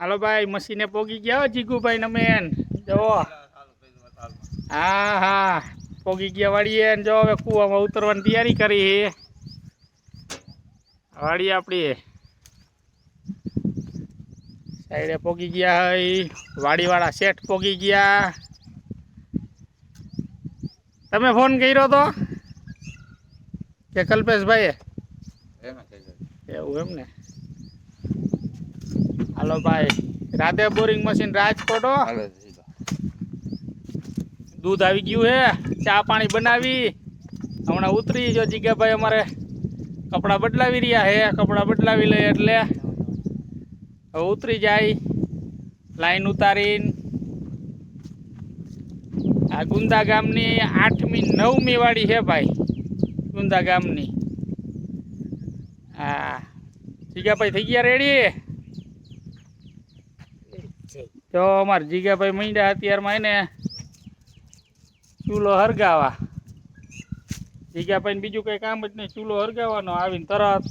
હાલો ભાઈ મશીને પોગી ગયા જીગુભાઈ જીગુભાઈ મેન. જો હા હા. પોગી ગયા વાળીએ ને જો હવે કૂવામાં ઉતરવાની તૈયારી કરી વાળી આપણી સાઈડે પોગી ગયા હોય વાડીવાળા શેઠ પોગી ગયા. તમે ફોન કર્યો તો? કે કલ્પેશભાઈએ? એવું એમ ને હાલો ભાઈ. Radhe boring machine Rajkot. દૂધ આવી ગયું હે. ચા પાણી બનાવી. હમણાં ઉતરી જો જીગાભાઈ અમારે કપડાં બદલાવી રહ્યા હે. કપડાં બદલાવી લઈએ એટલે. હવે ઉતરી જાય. લાઈન ઉતારીને. આ ગુંદા ગામની આઠમી નવમી વાળી છે ભાઈ. ગુંદા ગામની. હા. જીગાભાઈ થઈ ગયા રેડી તો અમારે જીગાભાઈ મીંડા અત્યારમાં એને ચૂલો હરગાવા. જીગાભાઈને બીજું કંઈ કામ જ નહીં ચૂલો હરગાવાનો આવીને તરત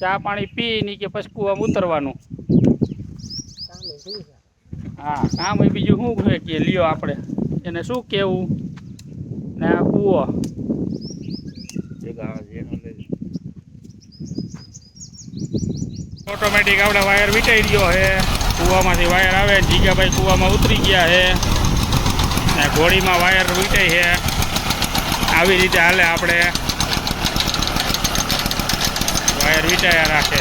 ચા પાણી પી ની કે પછી કૂવામાં ઉતરવાનું. હા કામ એ બીજું શું છે કે લ્યો આપણે એને શું કહેવું? ને આ કૂવો. ઓટોમેટિક આપણે વાયર વીટાઈ ગયો છે. કૂવામાંથી વાયર આવે, જીગાભાઈ કૂવામાં ઉતરી ગયા છે. ને ઘોડીમાં વાયર વીટાઈ છે. આવી રીતે હાલે આપણે. વાયર વીટાયા રાખે.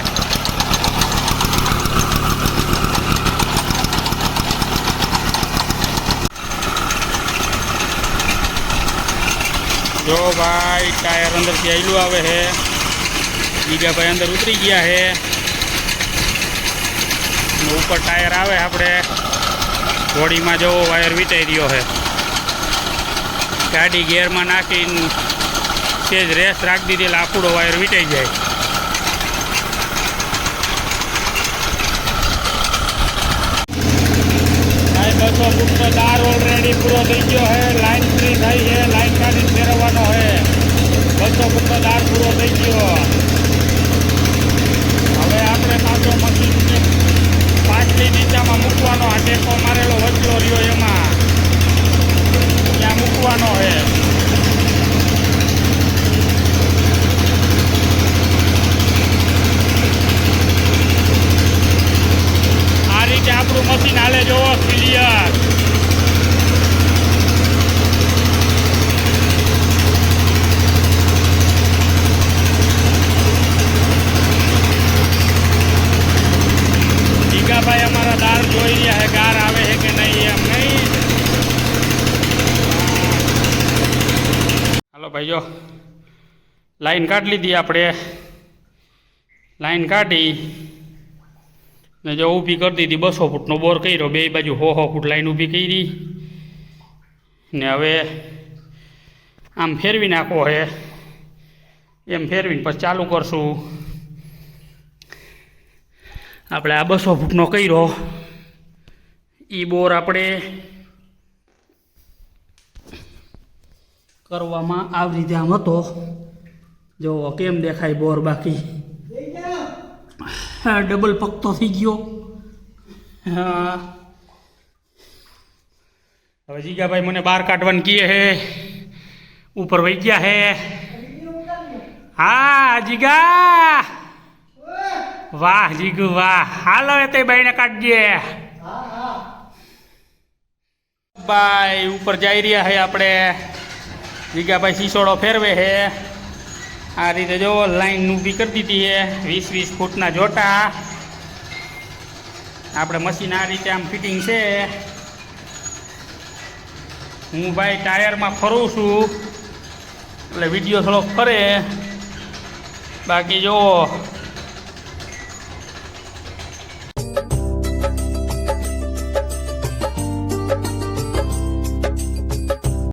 જો ભાઈ ટાયર અંદરથી આયલું આવે છે. જીગાભાઈ અંદર ઉતરી ગયા છે. ઉપર ટાયર આવે આપણે. ઘોડીમાં જવો, વાયર વીટાઈ રહ્યો છે. ગાડી ગેરમાં નાખીને તે જ રેસ રાખી દીધી, એટલે વાયર વીટાઈ જાય. બસો ફૂટનો દાર ઓલરેડી પૂરો થઈ ગયો છે. લાઈન ફ્રી થઈ છે. લાઈન કાઢીને ફેરવવાનો છે. બસો ફૂટનો દાર પૂરો થઈ ગયો હવે આપણે પાછો મશીન પાછલી દિશામાં મૂકવાનો આ ટેકો મારેલો વચલો રહ્યો એમાં ત્યાં મૂકવાનો છે આ રીતે આપણું મશીન હાલે જોવો ક્લિયર જીગાભાઈ અમારા દાર જોઈ રહ્યા છે ગાર આવે છે કે નહીં એમ નહીં હાલો ભાઈ જો લાઈન કાઢી લીધી આપણે લાઈન કાઢી ને જો ઊભી કરી દીધી, બસો ફૂટનો બોર કર્યો, બે બાજુ હો હો ફૂટ લાઈન ઊભી કરી. ને હવે આમ ફેરવી નાખો હે. એમ ફેરવીને પછી ચાલુ કરશું. આપણે આ બસો ફૂટનો કર્યો. એ બોર આપણે કરવામાં આવી રીતે આમ હતો. જો કેમ દેખાય બોર બાકી. ડબલ પકતો થઈ ગયો. હા. હવે જીગાભાઈ મને બહાર કાઢવાનું કહે હે ઉપર વહી ગયા હે હા, જીગા. વાહ, જીગુ, વાહ. હાલો એ તે બાઈને કાઢજે ભાઈ, ઉપર જઈ રહ્યા હે આપણે. જીગાભાઈ શીશોડો ફેરવે હે આ રીતે જો લાઈન ઊભી કરી દીધી છે, વીસ વીસ ફૂટના જોટા. આપણે મશીન આ રીતે આમ ફિટિંગ છે. હું ભાઈ ટાયરમાં ફરું છું, એટલે વીડિયો થોડોક ફરે બાકી જો